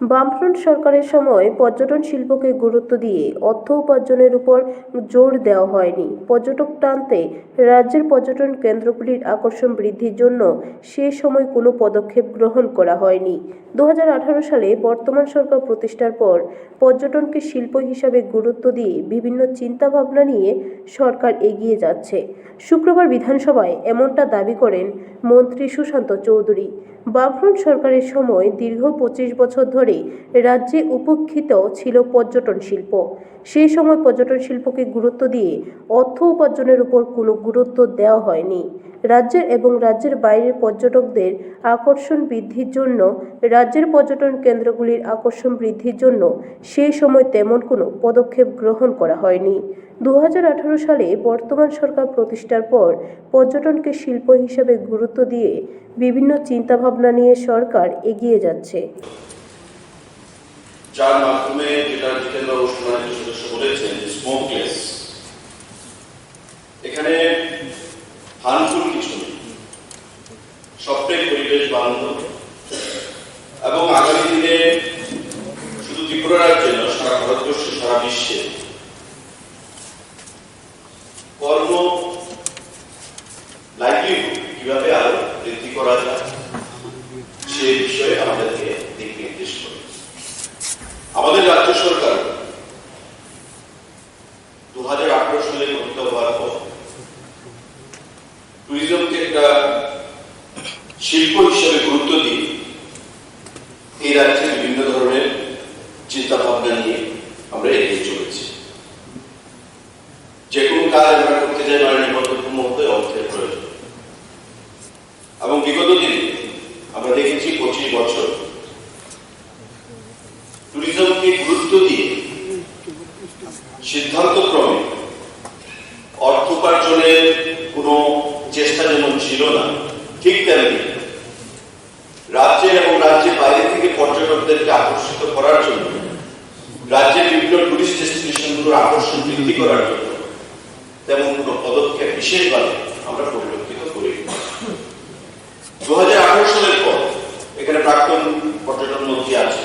বামফ্রন্ট সরকারের সময় পর্যটন শিল্পকে গুরুত্ব দিয়ে অর্থ উপার্জনের উপর জোর দেওয়া হয়নি। পর্যটক টানতে রাজ্যের পর্যটন কেন্দ্রগুলির আকর্ষণ বৃদ্ধির জন্য সে সময় কোনো পদক্ষেপ গ্রহণ করা হয়নি। দু হাজার আঠারো সালে বর্তমান সরকার প্রতিষ্ঠার পর পর্যটনকে শিল্প হিসাবে গুরুত্ব দিয়ে বিভিন্ন চিন্তাভাবনা নিয়ে সরকার এগিয়ে যাচ্ছে। শুক্রবার বিধানসভায় এমনটা দাবি করেন মন্ত্রী সুশান্ত চৌধুরী। বামফ্রন্ট সরকারের সময় দীর্ঘ পঁচিশ বছর ধরে রাজ্যে উপেক্ষিত ছিল পর্যটন শিল্প। সেই সময় পর্যটন শিল্পকে গুরুত্ব দিয়ে অর্থ উপার্জনের উপর কোনো গুরুত্ব দেওয়া হয়নি। রাজ্যের এবং রাজ্যের বাইরের পর্যটকদের আকর্ষণ বৃদ্ধির জন্য, রাজ্যের পর্যটন কেন্দ্রগুলির আকর্ষণ বৃদ্ধির জন্য সেই সময় তেমন কোনো পদক্ষেপ গ্রহণ করা হয়নি। দু হাজার আঠারো সালে বর্তমান সরকার প্রতিষ্ঠার পর পর্যটনকে শিল্প হিসেবে গুরুত্ব দিয়ে বিভিন্ন চিন্তাভাবনা নিয়ে সরকার এগিয়ে যাচ্ছে। যার মাধ্যমে যেটা জিতেন্দ্র সম্মানিত সদস্য বলেছেন স্মোকলেস এখানে হার্মফুল কিছু নেই। সবটাই পরিবেশ বান্ধব এবং আগামী দিনে শুধু ত্রিপুরা রাজ্যে নয় সারা ভারতবর্ষ, সারা বিশ্বে কর্ম লাইভলিহুড কীভাবে আরও বৃদ্ধি করা যায়, সে বিষয়ে আমাদেরকে আমাদের রাজ্য সরকার দু হাজার আঠারো সালে গঠিত হওয়ার পর ট্যুরিজমকে একটা শিল্প হিসেবে গুরুত্ব দিয়ে এই রাজ্যে বিভিন্ন ধরনের চিন্তা ভাবনা নিয়ে আমরা এগিয়ে চলেছি। যে কোনো কাজ আমরা করতে চাই পদ্ধতি মধ্যে অর্থের প্রয়োজন। এবং বিগত দিনে আমরা দেখেছি পঁচিশ বছর ট্যুরিজমকে গুরুত্ব দিয়ে সিদ্ধান্ত ক্রমে অর্থ উপার্জনের কোনো চেষ্টা যেমন ছিল না, ঠিক তেমনি রাজ্যের এবং রাজ্যের বাইরে থেকে পর্যটকদেরকে আকর্ষিত করার জন্য রাজ্যের বিভিন্ন টুরিস্ট ডেস্টিনেশনগুলোর আকর্ষণ বৃদ্ধি করার জন্য তেমন কোনো পদক্ষেপ বিশেষভাবে আমরা পরিলক্ষিত করি দু সালের পর এখানে প্রাক্তন পর্যটন মন্ত্রী আছে